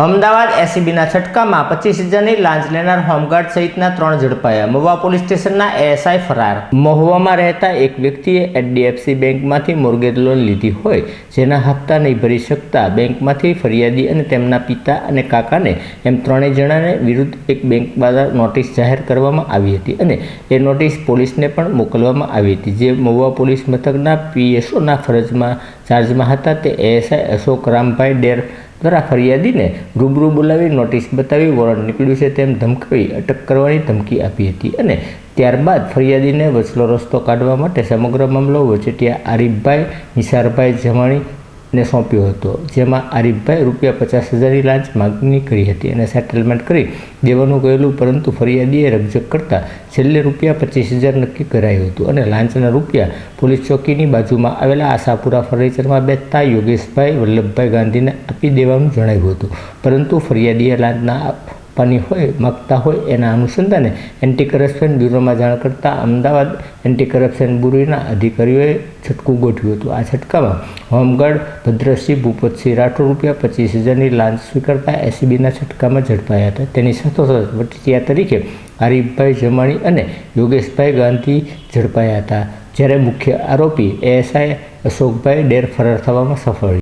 અમદાવાદ એસીબીના છટકામાં પચીસ હજારની લાંચ લેનાર હોમગાર્ડ સહિતના ત્રણ ઝડપાયા. મહુવા પોલીસ સ્ટેશનના એએસઆઈ ફરાર. મહુવામાં રહેતા એક વ્યક્તિએ એચડીએફસી બેંકમાંથી મોર્ગેજ લોન લીધી હોય, જેના હપ્તા નહીં ભરી શકતા બેંકમાંથી ફરિયાદી અને તેમના પિતા અને કાકાને એમ ત્રણેય જણાને વિરુદ્ધ એક બેંક દ્વારા નોટિસ જાહેર કરવામાં આવી હતી અને એ નોટિસ પોલીસને પણ મોકલવામાં આવી હતી. જે મહુવા પોલીસ મથકના પીએસઓના ફરજમાં ચાર્જમાં હતા તે એએસઆઈ અશોક રામભાઈ ડેર દ્વારા ફરિયાદીને રૂબરૂ બોલાવી નોટિસ બતાવી વોરંટ નીકળ્યું છે તેમ ધમકાવી અટક કરવાની ધમકી આપી હતી અને ત્યારબાદ ફરિયાદીને વચલો રસ્તો કાઢવા માટે સમગ્ર મામલો વચેટિયા આરીફભાઈ, નિસારભાઈ જમાણી ને સોંપ્યો હતો. જેમાં આરીફભાઈ રૂપિયા પચાસ હજારની લાંચ માગણી કરી હતી અને સેટલમેન્ટ કરી દેવાનું કહેલું પરંતુ ફરિયાદીએ રકઝક કરતાં છેલ્લે રૂપિયા પચીસ હજાર નક્કી કરાયું હતું અને લાંચના રૂપિયા પોલીસ ચોકીની બાજુમાં આવેલા આશાપુરા ફર્નિચરમાં બેસતા યોગેશભાઈ વલ્લભભાઈ ગાંધીને આપી દેવાનું જણાવ્યું હતું. પરંતુ ફરિયાદીએ લાંચના આપવાની હોય, માગતા હોય, એના અનુસંધાને એન્ટી કરપ્શન બ્યુરોમાં જાણ કરતાં અમદાવાદ એન્ટી કરપ્શન બ્યુરોના અધિકારીઓએ છટકું ગોઠવ્યું હતું. આ છટકામાં હોમગાર્ડ ભદ્રસિંહ, ભૂપતસિંહ રાઠોડ રૂપિયા પચીસ હજારની લાંચ સ્વીકારતા એસીબીના છટકામાં ઝડપાયા હતા. તેની સાથોસાથ વટિયા તરીકે હરીફભાઈ જમાણી અને યોગેશભાઈ ગાંધી ઝડપાયા હતા, જ્યારે મુખ્ય આરોપી એએસઆઈ અશોકભાઈ ડેર ફરાર થવામાં સફળ